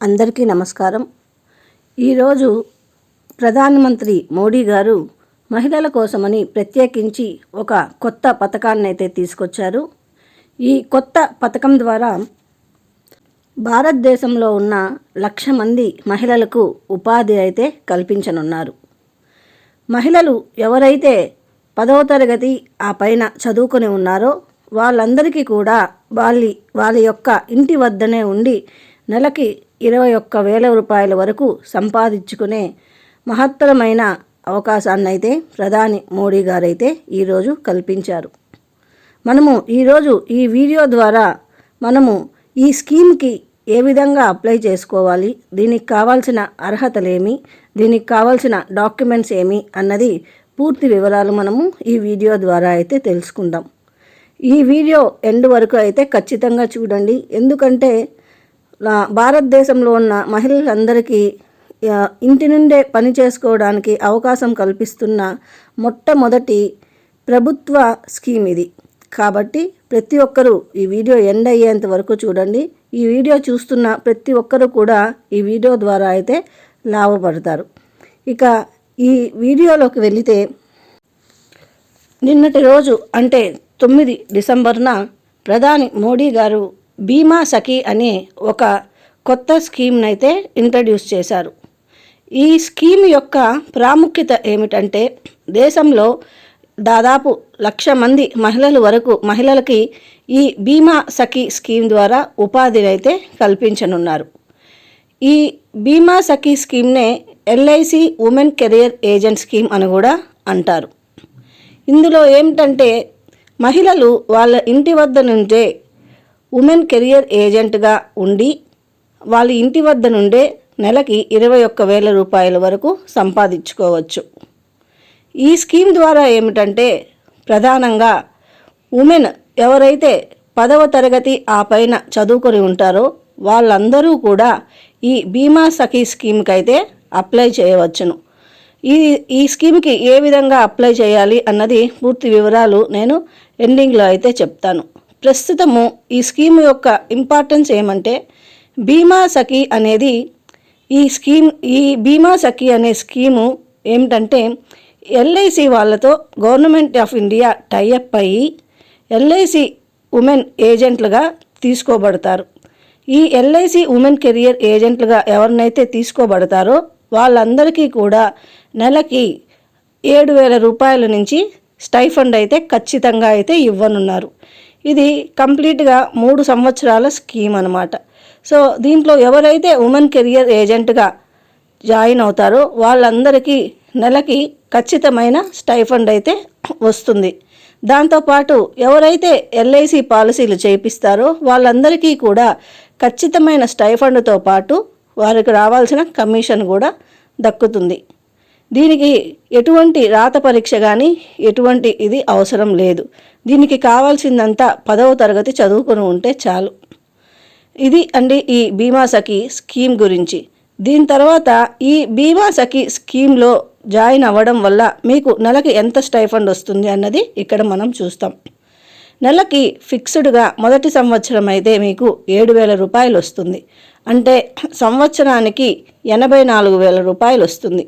అందరికీ నమస్కారం. ఈరోజు ప్రధానమంత్రి మోడీ గారు మహిళల కోసమని ప్రత్యేకించి ఒక కొత్త పథకాన్ని అయితే తీసుకొచ్చారు. ఈ కొత్త పథకం ద్వారా భారతదేశంలో ఉన్న లక్ష మంది మహిళలకు ఉపాధి అయితే కల్పించనున్నారు. మహిళలు ఎవరైతే పదవ తరగతి ఆ పైన చదువుకొని ఉన్నారో వాళ్ళందరికీ కూడా వాళ్ళ వాళ్ళ యొక్క ఇంటి వద్దనే ఉండి నెలకి ఇరవై ఒక్క వేల రూపాయల వరకు సంపాదించుకునే మహత్తరమైన అవకాశాన్ని అయితే ప్రధాని మోడీ గారైతే ఈరోజు కల్పించారు. మనము ఈరోజు ఈ వీడియో ద్వారా మనము ఈ స్కీమ్కి ఏ విధంగా అప్లై చేసుకోవాలి దీనికి కావాల్సిన అర్హతలేమి దీనికి కావాల్సిన డాక్యుమెంట్స్ ఏమి అన్నది పూర్తి వివరాలు మనము ఈ వీడియో ద్వారా అయితే తెలుసుకుందాం. ఈ వీడియో ఎండ్ వరకు అయితే ఖచ్చితంగా చూడండి. ఎందుకంటే భారతదేశంలో ఉన్న మహిళలందరికీ ఇంటి నుండే పని చేసుకోవడానికి అవకాశం కల్పిస్తున్న మొట్టమొదటి ప్రభుత్వ స్కీమ్ ఇది. కాబట్టి ప్రతి ఒక్కరూ ఈ వీడియో ఎండ్ అయ్యేంత వరకు చూడండి. ఈ వీడియో చూస్తున్న ప్రతి ఒక్కరూ కూడా ఈ వీడియో ద్వారా అయితే లాభపడతారు. ఇక ఈ వీడియోలోకి వెళితే నిన్నటి రోజు అంటే తొమ్మిది డిసెంబర్న ప్రధాని మోడీ గారు బీమా సఖీ అనే ఒక కొత్త స్కీమ్నైతే ఇంట్రడ్యూస్ చేశారు. ఈ స్కీమ్ యొక్క ప్రాముఖ్యత ఏమిటంటే దేశంలో దాదాపు లక్ష మంది మహిళల వరకు మహిళలకి ఈ బీమా సఖీ స్కీమ్ ద్వారా ఉపాధిని అయితే కల్పించనున్నారు. ఈ Bima Sakhi స్కీమ్నే LIC women career agent scheme అని కూడా అంటారు. ఇందులో ఏమిటంటే మహిళలు వాళ్ళ ఇంటి వద్ద నుండే ఉమెన్ కెరియర్ ఏజెంట్గా ఉండి వాళ్ళ ఇంటి వద్ద నుండే నెలకి ఇరవై ఒక్క వేల రూపాయల వరకు సంపాదించుకోవచ్చు. ఈ స్కీమ్ ద్వారా ఏమిటంటే ప్రధానంగా ఉమెన్ ఎవరైతే పదవ తరగతి ఆ పైన చదువుకొని ఉంటారో వాళ్ళందరూ కూడా ఈ బీమా సఖీ స్కీమ్కి అయితే అప్లై చేయవచ్చును. ఈ ఈ స్కీమ్కి ఏ విధంగా అప్లై చేయాలి అన్నది పూర్తి వివరాలు నేను ఎండింగ్లో అయితే చెప్తాను. ప్రస్తుతము ఈ స్కీమ్ యొక్క ఇంపార్టెన్స్ ఏమంటే బీమా సఖీ అనేది ఈ స్కీమ్ ఈ బీమా సఖీ అనే స్కీము ఏమిటంటే ఎల్ఐసి వాళ్ళతో government of India tie up అయ్యి ఎల్ఐసి ఉమెన్ ఏజెంట్లుగా తీసుకోబడతారు. ఈ ఎల్ఐసి ఉమెన్ కెరియర్ ఏజెంట్లుగా ఎవరినైతే తీసుకోబడతారో వాళ్ళందరికీ కూడా నెలకి ఏడు వేల రూపాయల నుంచి స్టైఫండ్ అయితే ఖచ్చితంగా అయితే ఇవ్వనున్నారు. ఇది కంప్లీట్గా మూడు సంవత్సరాల స్కీమ్ అనమాట సో దీంట్లో ఎవరైతే ఉమెన్ కెరియర్ ఏజెంట్గా జాయిన్ అవుతారో వాళ్ళందరికీ నెలకి ఖచ్చితమైన స్టైఫండ్ అయితే వస్తుంది. దాంతోపాటు ఎవరైతే ఎల్ఐసి పాలసీలు చేపిస్తారో వాళ్ళందరికీ కూడా ఖచ్చితమైన స్టైఫండ్తో పాటు వారికి రావాల్సిన కమిషన్ కూడా దక్కుతుంది. దీనికి ఎటువంటి రాత పరీక్ష కానీ ఎటువంటి ఇది అవసరం లేదు. దీనికి కావాల్సిందంతా పదవ తరగతి చదువుకొని ఉంటే చాలు. ఇది అండి ఈ బీమా సఖి స్కీమ్ గురించి. దీని తర్వాత ఈ బీమా సఖి స్కీమ్లో జాయిన్ అవ్వడం వల్ల మీకు నెలకి ఎంత స్టైఫండ్ వస్తుంది అన్నది ఇక్కడ మనం చూస్తాం. నెలకి ఫిక్స్డ్గా మొదటి సంవత్సరం అయితే మీకు ఏడు వేల రూపాయలు వస్తుంది. అంటే సంవత్సరానికి ఎనభై నాలుగు వేల రూపాయలు వస్తుంది.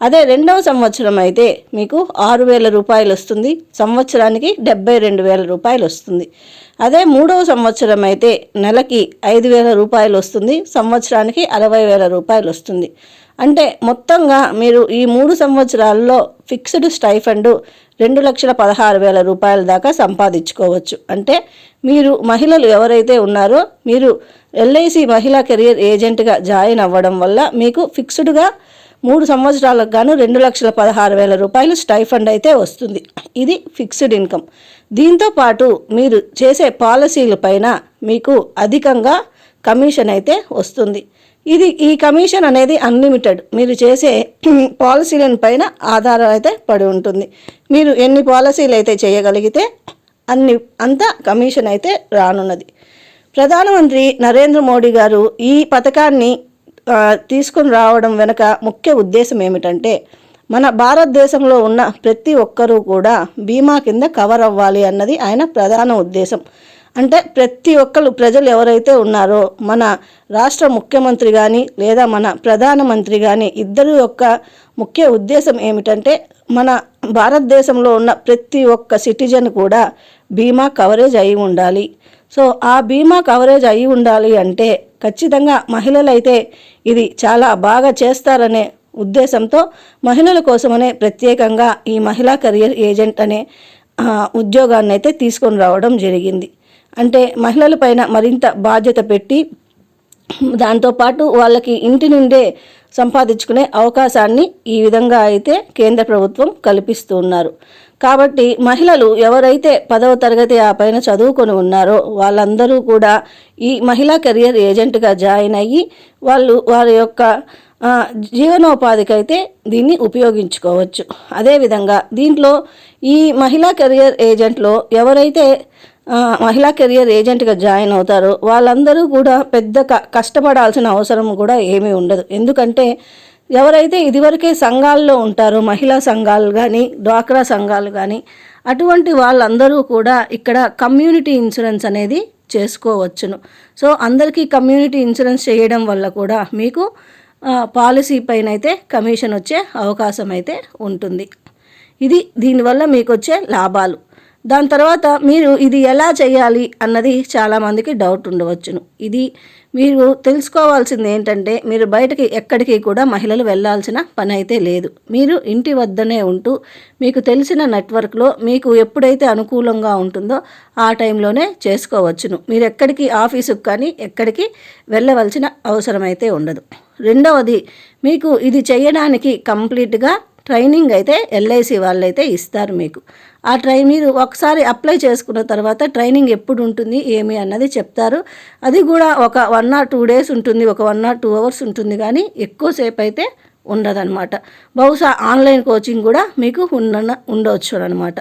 అదే రెండవ సంవత్సరం అయితే మీకు ఆరు వేల రూపాయలు వస్తుంది. సంవత్సరానికి డెబ్బై రెండు వేల రూపాయలు వస్తుంది. అదే మూడవ సంవత్సరం అయితే నెలకి ఐదు వేల రూపాయలు వస్తుంది. సంవత్సరానికి అరవై వేల రూపాయలు వస్తుంది. అంటే మొత్తంగా మీరు ఈ మూడు సంవత్సరాల్లో ఫిక్స్డ్ స్టైఫండ్ రెండు లక్షల పదహారు వేల రూపాయల దాకా సంపాదించుకోవచ్చు. అంటే మీరు మహిళలు ఎవరైతే ఉన్నారో మీరు ఎల్ఐసి మహిళా కెరియర్ ఏజెంట్గా జాయిన్ అవ్వడం వల్ల మీకు ఫిక్స్డ్గా మూడు సంవత్సరాలకు గాను రెండు లక్షల పదహారు వేల రూపాయలు స్టైఫండ్ అయితే వస్తుంది. ఇది ఫిక్స్డ్ ఇన్కమ్. దీంతో పాటు మీరు చేసే పాలసీల పైన మీకు అధికంగా కమిషన్ అయితే వస్తుంది. ఇది ఈ కమిషన్ అనేది అన్లిమిటెడ్. మీరు చేసే పాలసీల పైన ఆధారం అయితే పడి ఉంటుంది. మీరు ఎన్ని పాలసీలు అయితే చేయగలిగితే అన్ని అంత కమిషన్ అయితే రానున్నది. ప్రధానమంత్రి నరేంద్ర మోడీ గారు ఈ పథకాన్ని తీసుకుని రావడం వెనుక ముఖ్య ఉద్దేశం ఏమిటంటే మన భారతదేశంలో ఉన్న ప్రతి ఒక్కరూ కూడా బీమా కింద కవర్ అవ్వాలి అన్నది ఆయన ప్రధాన ఉద్దేశం. అంటే ప్రతి ఒక్కరు ప్రజలు ఎవరైతే ఉన్నారో మన రాష్ట్ర ముఖ్యమంత్రి కానీ లేదా మన ప్రధానమంత్రి కానీ ఇద్దరు యొక్క ముఖ్య ఉద్దేశం ఏమిటంటే మన భారతదేశంలో ఉన్న ప్రతి ఒక్క సిటిజన్ కూడా బీమా కవరేజ్ అయి ఉండాలి. సో ఆ బీమా కవరేజ్ అయి ఉండాలి అంటే ఖచ్చితంగా మహిళలైతే ఇది చాలా బాగా చేస్తారనే ఉద్దేశంతో మహిళల కోసమనే ప్రత్యేకంగా ఈ మహిళా కెరియర్ ఏజెంట్ అనే ఉద్యోగాన్ని అయితే తీసుకొని రావడం జరిగింది. అంటే మహిళలపైన మరింత బాధ్యత పెట్టి దాంతోపాటు వాళ్ళకి ఇంటి నుండే సంపాదించుకునే అవకాశాన్ని ఈ విధంగా అయితే కేంద్ర ప్రభుత్వం కల్పిస్తూ ఉన్నారు కాబట్టి మహిళలు ఎవరైతే పదవ తరగతి ఆ పైన చదువుకొని ఉన్నారో వాళ్ళందరూ కూడా ఈ మహిళా కెరియర్ ఏజెంట్గా జాయిన్ అయ్యి వాళ్ళు వారి యొక్క జీవనోపాధికైతే జీవనోపాధికి అయితే దీన్ని ఉపయోగించుకోవచ్చు. అదేవిధంగా దీంట్లో ఈ మహిళా కెరియర్ ఏజెంట్లో ఎవరైతే మహిళా కెరియర్ ఏజెంట్గా జాయిన్ అవుతారో వాళ్ళందరూ కూడా పెద్ద కష్టపడాల్సిన అవసరం కూడా ఏమీ ఉండదు. ఎందుకంటే ఎవరైతే ఇదివరకే సంఘాల్లో ఉంటారో మహిళా సంఘాలు కానీ డ్వాక్రా సంఘాలు కానీ అటువంటి వాళ్ళందరూ కూడా ఇక్కడ కమ్యూనిటీ ఇన్సూరెన్స్ అనేది చేసుకోవచ్చును. సో అందరికీ కమ్యూనిటీ ఇన్సూరెన్స్ చేయడం వల్ల కూడా మీకు పాలసీ పైన అయితే కమిషన్ వచ్చే అవకాశం అయితే ఉంటుంది. ఇది దీనివల్ల మీకు వచ్చే లాభాలు. దాని తర్వాత మీరు ఇది ఎలా చేయాలి అన్నది చాలామందికి డౌట్ ఉండవచ్చును. ఇది మీరు తెలుసుకోవాల్సింది ఏంటంటే మీరు బయటకి ఎక్కడికి కూడా మహిళలు వెళ్ళాల్సిన పని అయితే లేదు. మీరు ఇంటి వద్దనే ఉంటూ మీకు తెలిసిన నెట్వర్క్లో మీకు ఎప్పుడైతే అనుకూలంగా ఉంటుందో ఆ టైంలోనే చేసుకోవచ్చును. మీరు ఎక్కడికి ఆఫీసుకు కానీ ఎక్కడికి వెళ్ళవలసిన అవసరం అయితే ఉండదు. రెండవది మీకు ఇది చేయడానికి కంప్లీట్గా ట్రైనింగ్ అయితే ఎల్ఐసి వాళ్ళైతే ఇస్తారు మీకు. ఆ ట్రై మీరు ఒకసారి అప్లై చేసుకున్న తర్వాత ట్రైనింగ్ ఎప్పుడు ఉంటుంది ఏమి అన్నది చెప్తారు. అది కూడా ఒక వన్ ఆర్ టూ డేస్ ఉంటుంది ఒక వన్ ఆర్ టూ అవర్స్ ఉంటుంది కానీ ఎక్కువసేపు అయితే ఉండదన్నమాట. బహుశా ఆన్లైన్ కోచింగ్ కూడా మీకు ఉండ ఉండవచ్చు అనమాట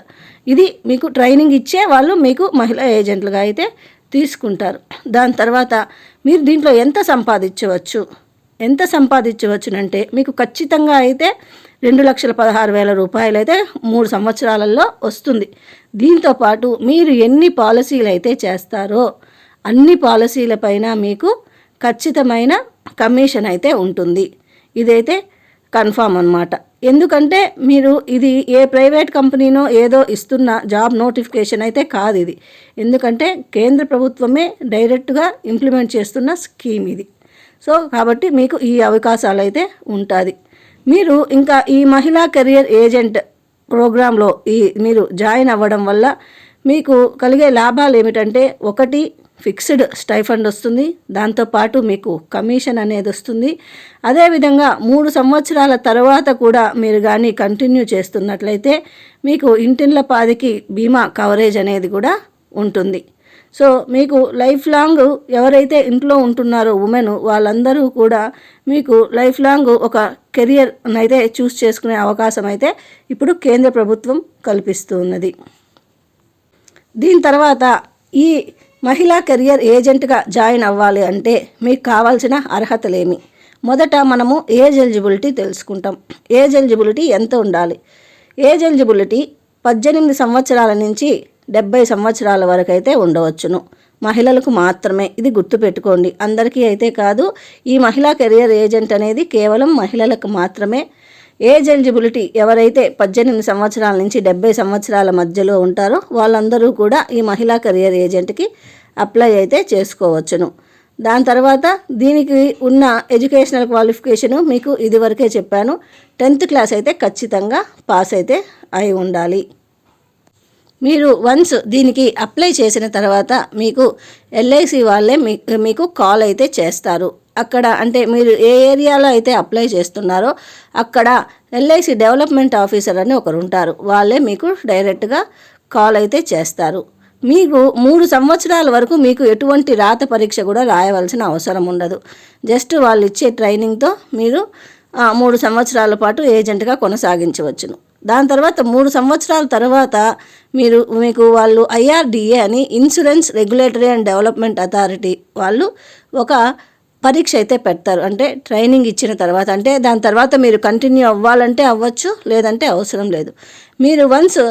ఇది మీకు ట్రైనింగ్ ఇచ్చే వాళ్ళు మీకు మహిళా ఏజెంట్లుగా అయితే తీసుకుంటారు. దాని తర్వాత మీరు దీంట్లో ఎంత సంపాదించవచ్చు? ఎంత సంపాదించవచ్చునంటే మీకు ఖచ్చితంగా అయితే రెండు లక్షల పదహారు వేల రూపాయలు అయితే మూడు సంవత్సరాలలో వస్తుంది. దీంతో పాటు మీరు ఎన్ని పాలసీలు అయితే చేస్తారో అన్ని పాలసీలపైన మీకు ఖచ్చితమైన కమిషన్ అయితే ఉంటుంది. ఇదైతే కన్ఫామ్ అన్నమాట. ఎందుకంటే మీరు ఇది ఏ ప్రైవేట్ కంపెనీనో ఏదో ఇస్తున్న జాబ్ నోటిఫికేషన్ అయితే కాదు ఇది. ఎందుకంటే కేంద్ర ప్రభుత్వమే డైరెక్ట్గా ఇంప్లిమెంట్ చేస్తున్న స్కీమ్ ఇది. సో కాబట్టి మీకు ఈ అవకాశాలు అయితే ఉంటుంది. మీరు ఇంకా ఈ మహిళా కెరియర్ ఏజెంట్ ప్రోగ్రాంలో ఈ మీరు జాయిన్ అవ్వడం వల్ల మీకు కలిగే లాభాలు ఏమిటంటే ఒకటి ఫిక్స్డ్ స్టైఫండ్ వస్తుంది. దాంతోపాటు మీకు కమిషన్ అనేది వస్తుంది. అదేవిధంగా మూడు సంవత్సరాల తర్వాత కూడా మీరు కానీ కంటిన్యూ చేస్తున్నట్లయితే మీకు ఇంటిళ్ళ పాదికి బీమా కవరేజ్ అనేది కూడా ఉంటుంది. సో మీకు లైఫ్ లాంగ్ ఎవరైతే ఇంట్లో ఉంటున్నారో ఉమెన్ వాళ్ళందరూ కూడా మీకు లైఫ్ లాంగ్ ఒక కెరియర్ అయితే చూస్ చేసుకునే అవకాశం అయితే ఇప్పుడు కేంద్ర ప్రభుత్వం కల్పిస్తూ ఉన్నది దీని తర్వాత ఈ మహిళా కెరియర్ ఏజెంట్గా జాయిన్ అవ్వాలి అంటే మీకు కావాల్సిన అర్హతలేమి? మొదట మనము ఏజ్ ఎలిజిబిలిటీ తెలుసుకుంటాం. ఏజ్ ఎలిజిబిలిటీ ఎంత ఉండాలి? ఏజ్ ఎలిజిబిలిటీ పద్దెనిమిది సంవత్సరాల నుంచి డెబ్బై సంవత్సరాల వరకు అయితే ఉండవచ్చును. మహిళలకు మాత్రమే. ఇది గుర్తుపెట్టుకోండి అందరికీ అయితే కాదు ఈ మహిళా కెరియర్ ఏజెంట్ అనేది కేవలం మహిళలకు మాత్రమే. ఏజ్ ఎలిజిబిలిటీ ఎవరైతే పద్దెనిమిది సంవత్సరాల నుంచి డెబ్బై సంవత్సరాల మధ్యలో ఉంటారో వాళ్ళందరూ కూడా ఈ మహిళా కెరియర్ ఏజెంట్కి అప్లై అయితే చేసుకోవచ్చును. దాని తర్వాత దీనికి ఉన్న ఎడ్యుకేషనల్ క్వాలిఫికేషను మీకు ఇదివరకే చెప్పాను. టెన్త్ క్లాస్ అయితే ఖచ్చితంగా పాస్ అయితే అయి ఉండాలి. మీరు వన్స్ దీనికి అప్లై చేసిన తర్వాత మీకు ఎల్ఐసి వాళ్ళే మీ మీకు కాల్ అయితే చేస్తారు. అక్కడ అంటే మీరు ఏ ఏరియాలో అయితే అప్లై చేస్తున్నారో అక్కడ ఎల్ఐసి డెవలప్మెంట్ ఆఫీసర్ అని ఒకరు ఉంటారు. వాళ్ళే మీకు డైరెక్ట్గా కాల్ అయితే చేస్తారు. మీకు మూడు సంవత్సరాల వరకు మీకు ఎటువంటి రాత పరీక్ష కూడా రాయవలసిన అవసరం ఉండదు. జస్ట్ వాళ్ళు ఇచ్చే ట్రైనింగ్తో మీరు మూడు సంవత్సరాల పాటు ఏజెంట్గా కొనసాగించవచ్చును. దాని తర్వాత మూడు సంవత్సరాల తర్వాత మీరు మీకు వాళ్ళు ఐఆర్డిఏ అని insurance regulatory and development authority వాళ్ళు ఒక పరీక్ష అయితే పెడతారు. అంటే ట్రైనింగ్ ఇచ్చిన తర్వాత అంటే దాని తర్వాత మీరు కంటిన్యూ అవ్వాలంటే అవ్వచ్చు లేదంటే అవసరం లేదు. మీరు వన్స్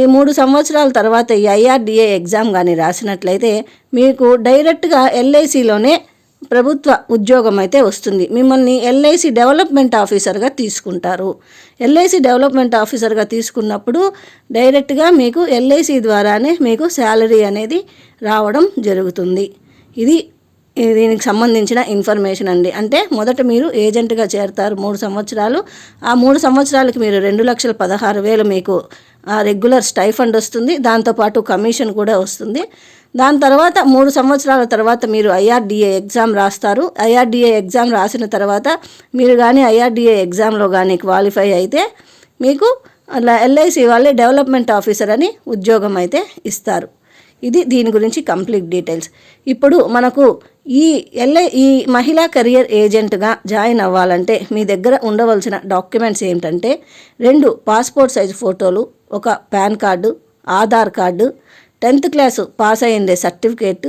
ఈ మూడు సంవత్సరాల తర్వాత ఈ ఐఆర్డిఏ ఎగ్జామ్ కానీ రాసినట్లయితే మీకు డైరెక్ట్గా ఎల్ఐసిలోనే ప్రభుత్వ ఉద్యోగం అయితే వస్తుంది. మిమ్మల్ని ఎల్ఐసి డెవలప్మెంట్ ఆఫీసర్గా తీసుకుంటారు. ఎల్ఐసి డెవలప్మెంట్ ఆఫీసర్గా తీసుకున్నప్పుడు డైరెక్ట్గా మీకు ఎల్ఐసి ద్వారానే మీకు శాలరీ అనేది రావడం జరుగుతుంది. ఇది దీనికి సంబంధించిన ఇన్ఫర్మేషన్ అండి. అంటే మొదట మీరు ఏజెంట్గా చేరతారు మూడు సంవత్సరాలు. ఆ మూడు సంవత్సరాలకి మీరు రెండు లక్షల పదహారు వేలు మీకు ఆ, రెగ్యులర్ స్టైఫండ్ వస్తుంది. దాంతోపాటు కమిషన్ కూడా వస్తుంది. దాని తర్వాత మూడు సంవత్సరాల తర్వాత మీరు ఐఆర్డిఏ ఎగ్జామ్ రాస్తారు. ఐఆర్డిఏ ఎగ్జామ్ రాసిన తర్వాత మీరు కానీ ఐఆర్డిఏ ఎగ్జామ్లో కానీ క్వాలిఫై అయితే మీకు అలా ఎల్ఐసి వాళ్ళే డెవలప్మెంట్ ఆఫీసర్ అని ఉద్యోగం అయితే ఇస్తారు. ఇది దీని గురించి కంప్లీట్ డీటెయిల్స్. ఇప్పుడు మనకు ఈ ఎల్ఐ ఈ మహిళా కెరియర్ ఏజెంట్గా జాయిన్ అవ్వాలంటే మీ దగ్గర ఉండవలసిన డాక్యుమెంట్స్ ఏంటంటే రెండు పాస్పోర్ట్ సైజ్ ఫోటోలు ఒక PAN card Aadhaar card tenth class pass అయింది సర్టిఫికేట్.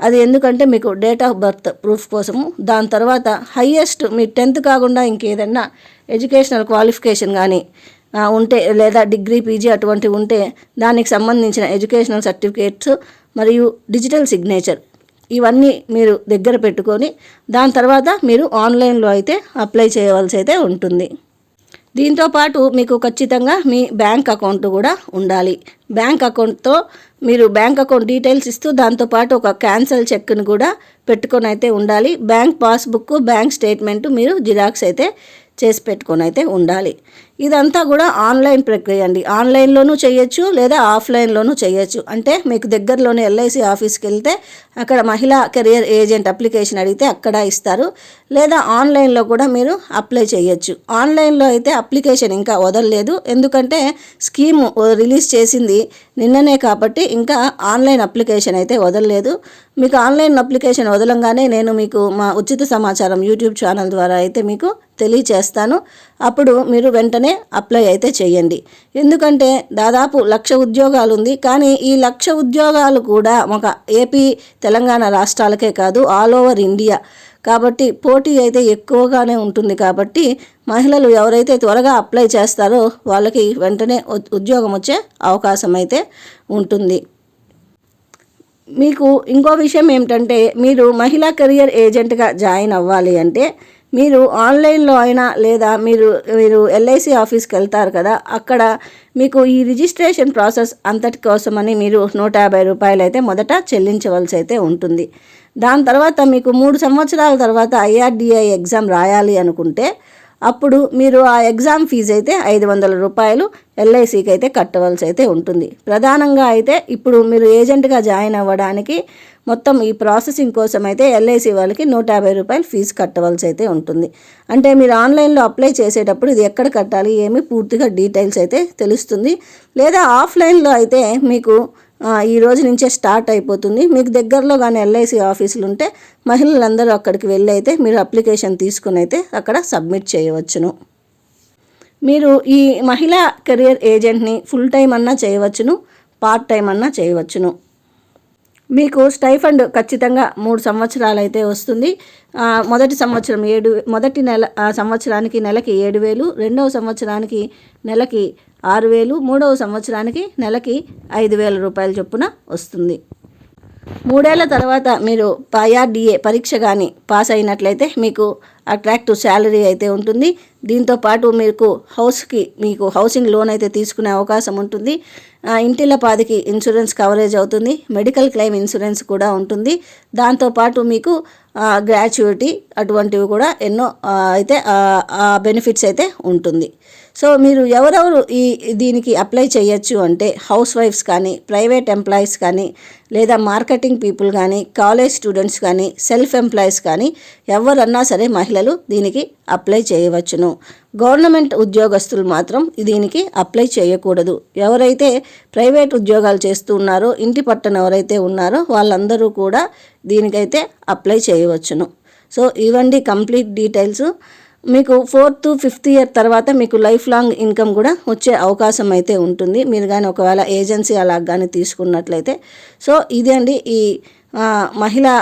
అది ఎందుకంటే మీకు డేట్ ఆఫ్ బర్త్ ప్రూఫ్ కోసము. దాని తర్వాత హయ్యెస్ట్ మీ టెన్త్ కాకుండా ఇంకేదన్నా ఎడ్యుకేషనల్ క్వాలిఫికేషన్ కానీ ఉంటే లేదా డిగ్రీ పీజీ అటువంటివి ఉంటే దానికి సంబంధించిన ఎడ్యుకేషనల్ సర్టిఫికేట్స్ మరియు డిజిటల్ సిగ్నేచర్ ఇవన్నీ మీరు దగ్గర పెట్టుకొని దాని తర్వాత మీరు ఆన్లైన్లో అయితే అప్లై చేయవలసి అయితే ఉంటుంది. దీంతో పాటు మీకు ఖచ్చితంగా మీ బ్యాంక్ అకౌంట్ కూడా ఉండాలి. బ్యాంక్ అకౌంట్తో మీరు బ్యాంక్ అకౌంట్ డీటెయిల్స్ ఇస్తూ దాంతోపాటు ఒక క్యాన్సల్ చెక్ను కూడా పెట్టుకొని అయితే ఉండాలి. బ్యాంక్ పాస్బుక్ బ్యాంక్ స్టేట్మెంట్ మీరు జిరాక్స్ అయితే చేసి పెట్టుకొని అయితే ఉండాలి. ఇదంతా కూడా ఆన్లైన్ ప్రక్రియ అండి. ఆన్లైన్లోనూ చేయొచ్చు లేదా ఆఫ్లైన్లోనూ చేయొచ్చు. అంటే మీకు దగ్గరలోని ఎల్ఐసి ఆఫీస్కి వెళ్తే అక్కడ మహిళా కెరియర్ ఏజెంట్ అప్లికేషన్ అడిగితే అక్కడ ఇస్తారు. లేదా ఆన్లైన్లో కూడా మీరు అప్లై చేయొచ్చు. ఆన్లైన్లో అయితే అప్లికేషన్ ఇంకా వదలలేదు. ఎందుకంటే స్కీమ్ రిలీజ్ చేసింది నిన్ననే కాబట్టి ఇంకా ఆన్లైన్ అప్లికేషన్ అయితే వదలలేదు. మీకు ఆన్లైన్ అప్లికేషన్ వదలంగానే నేను మీకు మా ఉచిత సమాచారం యూట్యూబ్ ఛానల్ ద్వారా అయితే మీకు తెలియచేస్తాను. అప్పుడు మీరు వెంటనే అప్లై అయితే చేయండి. ఎందుకంటే దాదాపు లక్ష ఉద్యోగాలు ఉంది కానీ ఈ లక్ష ఉద్యోగాలు కూడా ఒక ఏపీ తెలంగాణ రాష్ట్రాలకే కాదు ఆల్ ఓవర్ ఇండియా. కాబట్టి పోటీ అయితే ఎక్కువగానే ఉంటుంది కాబట్టి మహిళలు ఎవరైతే త్వరగా అప్లై చేస్తారో వాళ్ళకి వెంటనే ఉ- ఉద్యోగం వచ్చే అవకాశం అయితే ఉంటుంది. మీకు ఇంకో విషయం ఏమిటంటే మీరు మహిళా కెరియర్ ఏజెంట్గా జాయిన్ అవ్వాలి అంటే మీరు ఆన్లైన్లో అయినా లేదా మీరు మీరు ఎల్ఐసి ఆఫీస్కి వెళ్తారు కదా అక్కడ మీకు ఈ రిజిస్ట్రేషన్ ప్రాసెస్ అంతటి కోసమని మీరు నూట యాభై రూపాయలు అయితే మొదట చెల్లించవలసి అయితే ఉంటుంది. దాని తర్వాత మీకు మూడు సంవత్సరాల తర్వాత ఐఆర్డిఐ ఎగ్జామ్ రాయాలి అనుకుంటే అప్పుడు మీరు ఆ ఎగ్జామ్ ఫీజు అయితే ఐదు వందల రూపాయలు ఎల్ఐసికి అయితే కట్టవలసి అయితే ఉంటుంది. ప్రధానంగా అయితే ఇప్పుడు మీరు ఏజెంట్గా జాయిన్ అవ్వడానికి మొత్తం ఈ ప్రాసెసింగ్ కోసం అయితే ఎల్ఐసి వాళ్ళకి నూట యాభై రూపాయలు ఫీజు కట్టవలసి అయితే ఉంటుంది. అంటే మీరు ఆన్లైన్లో అప్లై చేసేటప్పుడు ఇది ఎక్కడ కట్టాలి ఏమి పూర్తిగా డీటెయిల్స్ అయితే తెలుస్తుంది. లేదా ఆఫ్లైన్లో అయితే మీకు ఈ రోజు నుంచే స్టార్ట్ అయిపోతుంది. మీకు దగ్గరలో కానీ ఎల్ఐసి ఆఫీసులు ఉంటే మహిళలందరూ అక్కడికి వెళ్ళి అయితే మీరు అప్లికేషన్ తీసుకుని అయితే అక్కడ సబ్మిట్ చేయవచ్చును. మీరు ఈ మహిళా కెరియర్ ఏజెంట్ని ఫుల్ టైం అన్నా చేయవచ్చును పార్ట్ టైం అన్నా చేయవచ్చును. మీకు స్టైఫండ్ ఖచ్చితంగా మూడు సంవత్సరాలు అయితే వస్తుంది. మొదటి సంవత్సరం ఏడు మొదటి నెల సంవత్సరానికి నెలకి ఏడు వేలు రెండవ సంవత్సరానికి నెలకి ఆరు వేలు మూడవ సంవత్సరానికి నెలకి ఐదు వేల రూపాయల చొప్పున వస్తుంది. మూడేళ్ళ తర్వాత మీరు పైఆర్డీఏ పరీక్ష కానీ పాస్ అయినట్లయితే మీకు అట్రాక్టివ్ శాలరీ అయితే ఉంటుంది. దీంతో పాటు మీకు హౌస్కి మీకు హౌసింగ్ లోన్ అయితే తీసుకునే అవకాశం ఉంటుంది. ఇంటిల పాదికి ఇన్సూరెన్స్ కవరేజ్ అవుతుంది. మెడికల్ క్లెయిమ్ ఇన్సూరెన్స్ కూడా ఉంటుంది. దాంతోపాటు మీకు గ్రాచ్యుటీ అటువంటివి కూడా ఎన్నో అయితే బెనిఫిట్స్ అయితే ఉంటుంది. సో మీరు ఎవరెవరు ఈ దీనికి అప్లై చేయొచ్చు అంటే హౌస్ వైఫ్స్ కానీ ప్రైవేట్ ఎంప్లాయీస్ కానీ లేదా మార్కెటింగ్ పీపుల్ కానీ కాలేజ్ స్టూడెంట్స్ కానీ సెల్ఫ్ ఎంప్లాయీస్ కానీ ఎవరన్నా సరే మహిళలు దీనికి అప్లై చేయవచ్చును. గవర్నమెంట్ ఉద్యోగస్తులు మాత్రం దీనికి అప్లై చేయకూడదు. ఎవరైతే ప్రైవేట్ ఉద్యోగాలు చేస్తూ ఉన్నారో ఇంటి పట్టణ ఎవరైతే ఉన్నారో వాళ్ళందరూ కూడా దీనికైతే అప్లై చేయవచ్చును. సో ఇవండి కంప్లీట్ డీటెయిల్స్. మీకు ఫోర్త్ ఫిఫ్త్ ఇయర్ తర్వాత మీకు లైఫ్ లాంగ్ ఇన్కమ్ కూడా వచ్చే అవకాశం అయితే ఉంటుంది. మీరు కానీ ఒకవేళ ఏజెన్సీ అలా కానీ తీసుకున్నట్లయితే. సో ఇదే అండి ఈ ఆ, మహిళా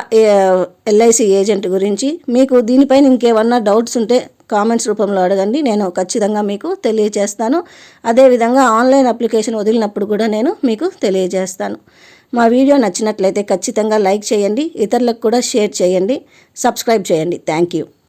ఎల్ఐసి ఏజెంట్ గురించి. మీకు దీనిపైన ఇంకేమన్నా డౌట్స్ ఉంటే కామెంట్స్ రూపంలో అడగండి. నేను ఖచ్చితంగా మీకు తెలియజేస్తాను. అదేవిధంగా ఆన్లైన్ అప్లికేషన్ వదిలినప్పుడు కూడా నేను మీకు తెలియజేస్తాను. మా వీడియో నచ్చినట్లయితే ఖచ్చితంగా లైక్ చేయండి. ఇతరులకు కూడా షేర్ చేయండి. సబ్స్క్రైబ్ చేయండి. Thank you